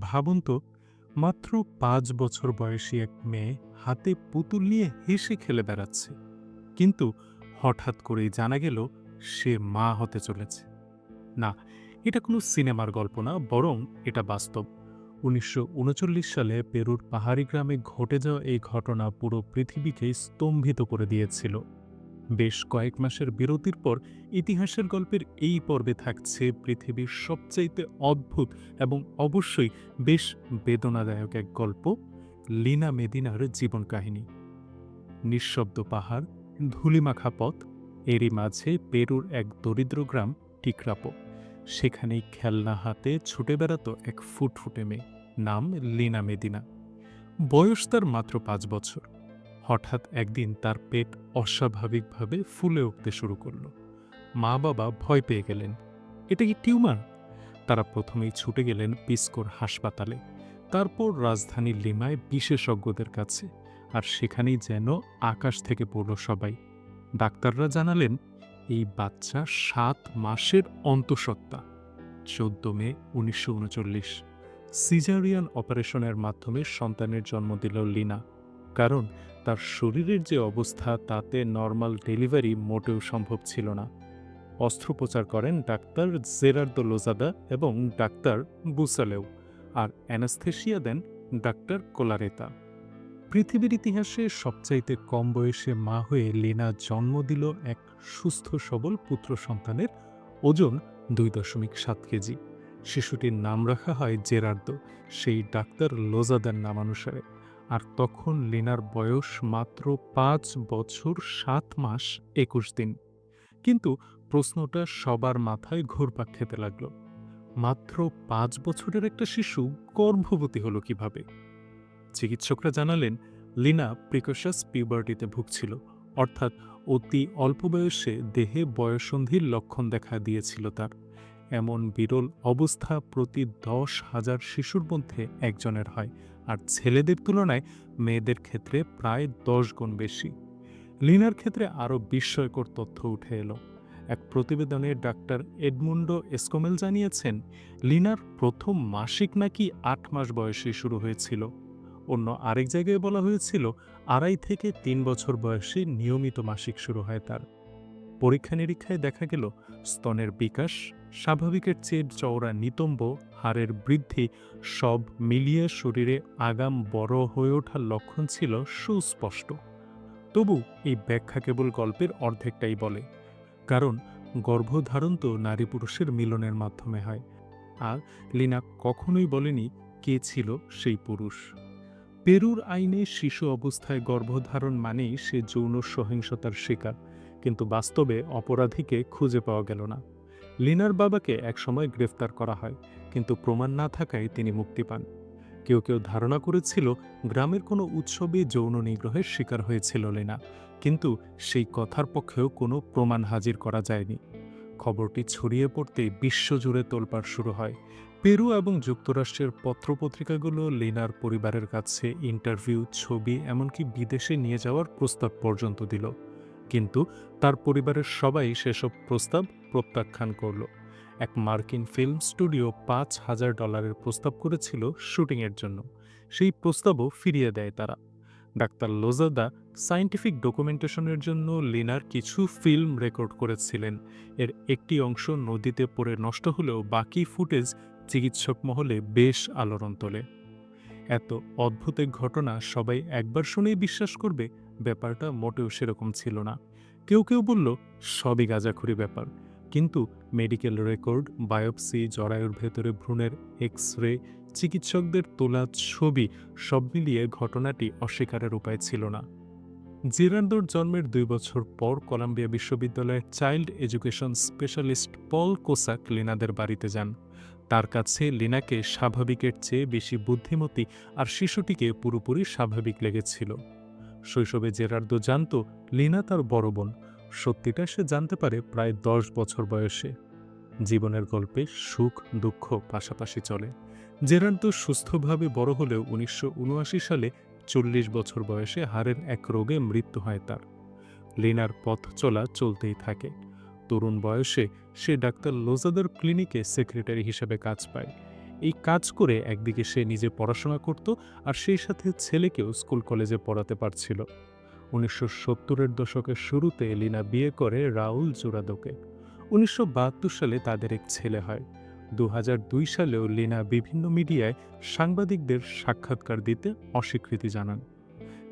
ভাবুন তো, মাত্র পাঁচ বছর বয়সী এক মেয়ে হাতে পুতুল নিয়ে হেসে খেলে বেড়াচ্ছে। কিন্তু হঠাৎ করেই জানা গেল সে মা হতে চলেছে। না, এটা কোনো সিনেমার গল্প না, বরং এটা বাস্তব। উনিশশো উনচল্লিশ সালে পেরুর পাহাড়ি গ্রামে ঘটে যাওয়া এই ঘটনা পুরো পৃথিবীকেই স্তম্ভিত করে দিয়েছিল। বেশ কয়েক মাসের বিরতির পর ইতিহাসের গল্পের এই পর্বে থাকছে পৃথিবীর সবচাইতে অদ্ভুত এবং অবশ্যই বেশ বেদনাদায়ক এক গল্প, লিনা মেদিনার জীবন কাহিনী। নিঃশব্দ পাহাড়, ধুলিমাখা পথ, এরই মাঝে পেরুর এক দরিদ্র গ্রাম, টিকরাপো। সেখানেই খেলনা হাতে ছুটে বেড়াতো এক ফুটফুটে মেয়ে, নাম লিনা মেদিনা। বয়স তার মাত্র পাঁচ বছর। হঠাৎ একদিন তার পেট অস্বাভাবিকভাবে ফুলে উঠতে শুরু করল। মা বাবা ভয় পেয়ে গেলেন। এটা কি টিউমার? তারা প্রথমেই ছুটে গেলেন পিসকোর হাসপাতালে। তারপর রাজধানীর লিমায় বিশেষজ্ঞদের কাছে আর সেখানেই যেন আকাশ থেকে পড়ল সবাই। ডাক্তাররা জানালেন, এই বাচ্চা সাত মাসের অন্তঃসত্ত্বা। চোদ্দ মে উনিশশো উনচল্লিশ। সিজারিয়ান অপারেশনের মাধ্যমে সন্তানের জন্ম দিল লিনা। কারণ তার শরীরের যে অবস্থা, তাতে নর্মাল ডেলিভারি মোটেও সম্ভব ছিল না। অস্ত্রোপচার করেন ডাক্তার জেরার্দো লোজাদা এবং ডাক্তার বুসালেও, আর অ্যানাস্থেশিয়া দেন ডাক্তার কোলারেতা। পৃথিবীর ইতিহাসে সবচাইতে কম বয়সে মা হয়ে লেনা জন্ম দিল এক সুস্থ, সবল পুত্র সন্তানের ওজন দুই দশমিক সাত কেজি। শিশুটির নাম রাখা হয় জেরার্দো, সেই ডাক্তার লোজাদার নামানুসারে। আর তখন লিনার বয়স মাত্র পাঁচ বছর সাত মাস একুশ দিন। কিন্তু প্রশ্নটা সবার মাথায় ঘুরপাক খেতে লাগল। মাত্র পাঁচ বছরের একটা শিশু গর্ভবতী হলো কীভাবে? চিকিৎসকরা জানালেন, লিনা প্রিকশাস পিউবার্টিতে ভুগছিল, অর্থাৎ অতি অল্প বয়সে দেহে বয়সন্ধির লক্ষণ দেখা দিয়েছিল তার। এমন বিরল অবস্থা প্রতি দশ হাজার শিশুর মধ্যে একজনের হয় আর ছেলেদের তুলনায় মেয়েদের ক্ষেত্রে প্রায় দশ গুণ বেশি। লিনার ক্ষেত্রে আরও বিস্ময়কর তথ্য উঠে এলো। এক প্রতিবেদনে ডাক্তার এডমুন্ডো এসকোমেল জানিয়েছেন, লিনার প্রথম মাসিক নাকি আট মাস বয়সে শুরু হয়েছিল। অন্য আরেক জায়গায় বলা হয়েছিল, আড়াই থেকে তিন বছর বয়সে নিয়মিত মাসিক শুরু হয় তার। পরীক্ষা নিরীক্ষায় দেখা গেল, স্তনের বিকাশ, স্বাভাবিকের চেয়ে চওড়া নিতম্ব, হাড়ের বৃদ্ধি, সব মিলিয়ে শরীরে আগাম বড় হয়ে ওঠার লক্ষণ ছিল সুস্পষ্ট। তবু এই ব্যাখ্যা কেবল গল্পের অর্ধেকটাই বলে, কারণ গর্ভধারণ তো নারী পুরুষের মিলনের মাধ্যমে হয়। আর লিনা কখনোই বলেনি কে ছিল সেই পুরুষ। পেরুর আইনে শিশু অবস্থায় গর্ভধারণ মানেই সে যৌন সহিংসতার শিকার। কিন্তু বাস্তবে অপরাধীকে খুঁজে পাওয়া গেল না। লিনার বাবাকে একসময় গ্রেফতার করা হয়, কিন্তু প্রমাণ না থাকায় তিনি মুক্তি পান। কেউ কেউ ধারণা করেছিল, গ্রামের কোনো উৎসবে যৌন নিগ্রহের শিকার হয়েছিল লেনা, কিন্তু সেই কথার পক্ষেও কোনো প্রমাণ হাজির করা যায়নি। খবরটি ছড়িয়ে পড়তে বিশ্বজুড়ে তোলপাড় শুরু হয়। পেরু এবং যুক্তরাষ্ট্রের পত্রপত্রিকাগুলো লিনার পরিবারের কাছে ইন্টারভিউ, ছবি, এমনকি বিদেশে নিয়ে যাওয়ার প্রস্তাব পর্যন্ত দিল। কিন্তু তার পরিবারের সবাই সেসব প্রস্তাব প্রত্যাখ্যান করল। এক মার্কিন ফিল্ম স্টুডিও পাঁচ হাজার ডলারের প্রস্তাব করেছিল শুটিংয়ের জন্য। সেই প্রস্তাবও ফিরিয়ে দেয় তারা। ডাক্তার লোজাদা সায়েন্টিফিক ডকুমেন্টেশনের জন্য লিনার কিছু ফিল্ম রেকর্ড করেছিলেন। এর একটি অংশ নদীতে পড়ে নষ্ট হলেও বাকি ফুটেজ চিকিৎসক মহলে বেশ আলোড়ন তোলে। এত অদ্ভুত ঘটনা সবাই একবার শুনেই বিশ্বাস করবে ব্যাপারটা মোটেও সেরকম ছিল না। কেউ কেউ বলল, সবই গাঁজাখুরি ব্যাপার। কিন্তু মেডিকেল রেকর্ড, বায়োপসি, জরায়ুর ভেতরে ভ্রূণের এক্স রে চিকিৎসকদের তোলা ছবি, সব মিলিয়ে ঘটনাটি অস্বীকারের উপায় ছিল না। জিরান্ডোর জন্মের দুই বছর পর কলাম্বিয়া বিশ্ববিদ্যালয়ের child education specialist Paul cosec লিনাদের বাড়িতে যান। তার কাছে লিনাকে স্বাভাবিকের চেয়ে বেশি বুদ্ধিমতী আর শিশুটিকে পুরোপুরি স্বাভাবিক লেগেছিল। শৈশবে জেরার্দো জানত লিনা তার বড় বোন। সত্যিটা সে জানতে পারে প্রায় দশ বছর বয়সে। জীবনের গল্পে সুখ, দুঃখ পাশাপাশি চলে। জেরার্দো সুস্থভাবে বড় হলেও উনিশশো উনআশি সালে চল্লিশ বছর বয়সে হাড়ের এক রোগে মৃত্যু হয় তার। লিনার পথ চলা চলতেই থাকে। তরুণ বয়সে সে ডাক্তার লোজাদার ক্লিনিকে সেক্রেটারি হিসেবে কাজ পায়। এই কাজ করে একদিকে সে নিজে পড়াশোনা করত আর সেই সাথে ছেলেকেও স্কুল কলেজে পড়াতে পারছিল। উনিশশো সত্তরের দশকের শুরুতে লিনা বিয়ে করে রাউল জোরাদোকে। উনিশশো বাহাত্তর সালে তাদের এক ছেলে হয়। দু দুই সালেও লিনা বিভিন্ন মিডিয়ায় সাংবাদিকদের সাক্ষাৎকার দিতে অস্বীকৃতি জানান।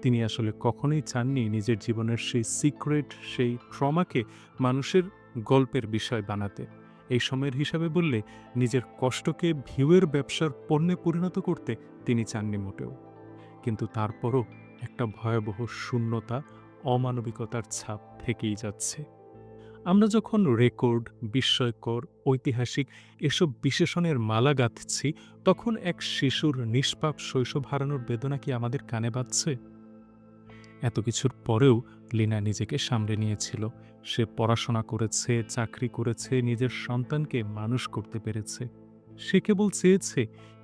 তিনি আসলে কখনোই চাননি নিজের জীবনের সেই সিক্রেট, সেই ট্রমাকে মানুষের গল্পের বিষয় বানাতে। এই সময়ের হিসাবে বললে, নিজের কষ্টকে ভিউয়ের ব্যবসার পণ্যে পরিণত করতে তিনি চাননি মোটেও। কিন্তু তারপরও একটা ভয়াবহ শূন্যতা, অমানবিকতার ছাপ থেকেই যাচ্ছে। আমরা যখন রেকর্ড, বিস্ময়কর, ঐতিহাসিক এসব বিশেষণের মালা গাঁথছি, তখন এক শিশুর নিষ্পাপ শৈশব হারানোর বেদনা কি আমাদের কানে বাজছে? এত কিছুর পরেও লিনা নিজেকে সামলে নিয়েছিল। সে পড়াশোনা করেছে, চাকরি করেছে, নিজের সন্তানকে মানুষ করতে পেরেছে। সে কেবল চেয়েছে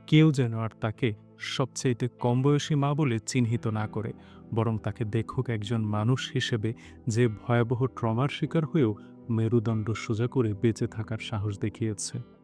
কেউ যেন আর তাকে সবচেয়েতে কম বয়সী মা বলে চিহ্নিত না করে, বরং তাকে দেখুক একজন মানুষ হিসেবে যে ভয়াবহ ট্রমার শিকার হয়েও মেরুদণ্ড সোজা করে বেঁচে থাকার সাহস দেখিয়েছে।